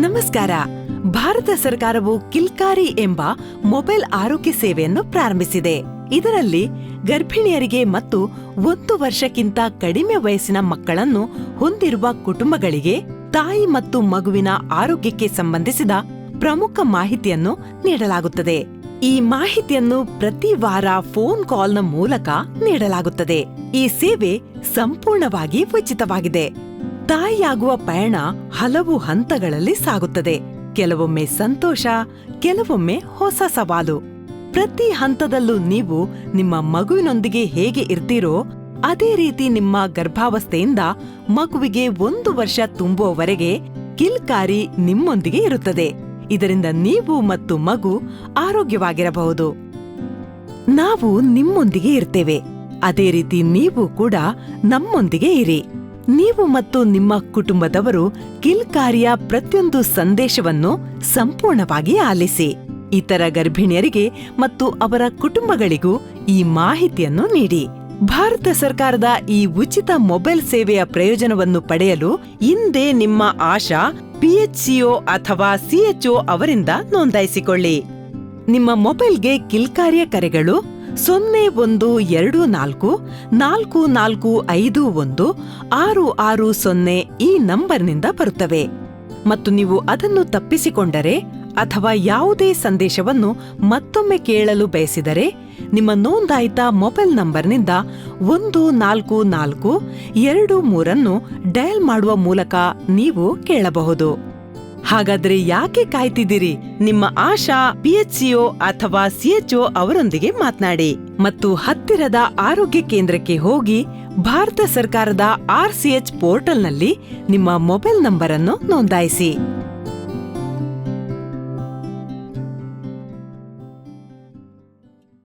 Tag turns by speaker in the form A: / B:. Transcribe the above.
A: ನಮಸ್ಕಾರ. ಭಾರತ ಸರ್ಕಾರವು ಕಿಲ್ಕಾರಿ ಎಂಬ ಮೊಬೈಲ್ ಆರೋಗ್ಯ ಸೇವೆಯನ್ನು ಪ್ರಾರಂಭಿಸಿದೆ. ಇದರಲ್ಲಿ ಗರ್ಭಿಣಿಯರಿಗೆ ಮತ್ತು ಒಂದು ವರ್ಷಕ್ಕಿಂತ ಕಡಿಮೆ ವಯಸ್ಸಿನ ಮಕ್ಕಳನ್ನು ಹೊಂದಿರುವ ಕುಟುಂಬಗಳಿಗೆ ತಾಯಿ ಮತ್ತು ಮಗುವಿನ ಆರೋಗ್ಯಕ್ಕೆ ಸಂಬಂಧಿಸಿದ ಪ್ರಮುಖ ಮಾಹಿತಿಯನ್ನು ನೀಡಲಾಗುತ್ತದೆ. ಈ ಮಾಹಿತಿಯನ್ನು ಪ್ರತಿ ವಾರ ಫೋನ್ ಕಾಲ್ನ ಮೂಲಕ ನೀಡಲಾಗುತ್ತದೆ. ಈ ಸೇವೆ ಸಂಪೂರ್ಣವಾಗಿ ಉಚಿತವಾಗಿದೆ. ತಾಯಿಯಾಗುವ ಪಯಣ ಹಲವು ಹಂತಗಳಲ್ಲಿ ಸಾಗುತ್ತದೆ. ಕೆಲವೊಮ್ಮೆ ಸಂತೋಷ, ಕೆಲವೊಮ್ಮೆ ಹೊಸ ಸವಾಲು. ಪ್ರತಿ ಹಂತದಲ್ಲೂ ನೀವು ನಿಮ್ಮ ಮಗುವಿನೊಂದಿಗೆ ಹೇಗೆ ಇರ್ತೀರೋ, ಅದೇ ರೀತಿ ನಿಮ್ಮ ಗರ್ಭಾವಸ್ಥೆಯಿಂದ ಮಗುವಿಗೆ ಒಂದು ವರ್ಷ ತುಂಬುವವರೆಗೆ ಕಿಲ್ಕಾರಿ ನಿಮ್ಮೊಂದಿಗೆ ಇರುತ್ತದೆ. ಇದರಿಂದ ನೀವು ಮತ್ತು ಮಗು ಆರೋಗ್ಯವಾಗಿರಬಹುದು. ನಾವು ನಿಮ್ಮೊಂದಿಗೆ ಇರ್ತೇವೆ. ಅದೇ ರೀತಿ ನೀವು ಕೂಡ ನಮ್ಮೊಂದಿಗೆ ಇರಿ. ನೀವು ಮತ್ತು ನಿಮ್ಮ ಕುಟುಂಬದವರು ಕಿಲ್ಕಾರಿಯ ಪ್ರತಿಯೊಂದು ಸಂದೇಶವನ್ನು ಸಂಪೂರ್ಣವಾಗಿ ಆಲಿಸಿ, ಇತರ ಗರ್ಭಿಣಿಯರಿಗೆ ಮತ್ತು ಅವರ ಕುಟುಂಬಗಳಿಗೂ ಈ ಮಾಹಿತಿಯನ್ನು ನೀಡಿ. ಭಾರತ ಸರ್ಕಾರದ ಈ ಉಚಿತ ಮೊಬೈಲ್ ಸೇವೆಯ ಪ್ರಯೋಜನವನ್ನು ಪಡೆಯಲು ಇಂದೇ ನಿಮ್ಮ ಆಶಾ, ಪಿಎಚ್ಸಿಒ ಅಥವಾ ಸಿಎಚ್ಒ ಅವರಿಂದ ನೋಂದಾಯಿಸಿಕೊಳ್ಳಿ. ನಿಮ್ಮ ಮೊಬೈಲ್ಗೆ ಕಿಲ್ಕಾರಿಯ ಕರೆಗಳು ಸೊನ್ನೆ ಒಂದು ಎರಡು ನಾಲ್ಕು ನಾಲ್ಕು ನಾಲ್ಕು ಐದು ಒಂದು, ಆರು ಆರು ಸೊನ್ನೆ ಈ ನಂಬರ್ನಿಂದ ಬರುತ್ತವೆ. ಮತ್ತು ನೀವು ಅದನ್ನು ತಪ್ಪಿಸಿಕೊಂಡರೆ ಅಥವಾ ಯಾವುದೇ ಸಂದೇಶವನ್ನು ಮತ್ತೊಮ್ಮೆ ಕೇಳಲು ಬಯಸಿದರೆ ನಿಮ್ಮ ನೋಂದಾಯಿತ ಮೊಬೈಲ್ ನಂಬರ್ನಿಂದ ಒಂದು ನಾಲ್ಕು ನಾಲ್ಕು ಎರಡು ಮೂರನ್ನು ಡಯಲ್ ಮಾಡುವ ಮೂಲಕ ನೀವು ಕೇಳಬಹುದು. ಹಾಗಾದ್ರೆ ಯಾಕೆ ಕಾಯ್ತಿದ್ದೀರಿ? ನಿಮ್ಮ ಆಶಾ, ಪಿಎಚ್ಸಿಒ ಅಥವಾ ಸಿಎಚ್ಒ ಅವರೊಂದಿಗೆ ಮಾತನಾಡಿ. ಮತ್ತು ಹತ್ತಿರದ ಆರೋಗ್ಯ ಕೇಂದ್ರಕ್ಕೆ ಹೋಗಿ ಭಾರತ ಸರ್ಕಾರದ ಆರ್ಸಿಎಚ್ ಪೋರ್ಟಲ್ನಲ್ಲಿ ನಿಮ್ಮ ಮೊಬೈಲ್ ನಂಬರ್ ಅನ್ನು ನೋಂದಾಯಿಸಿ.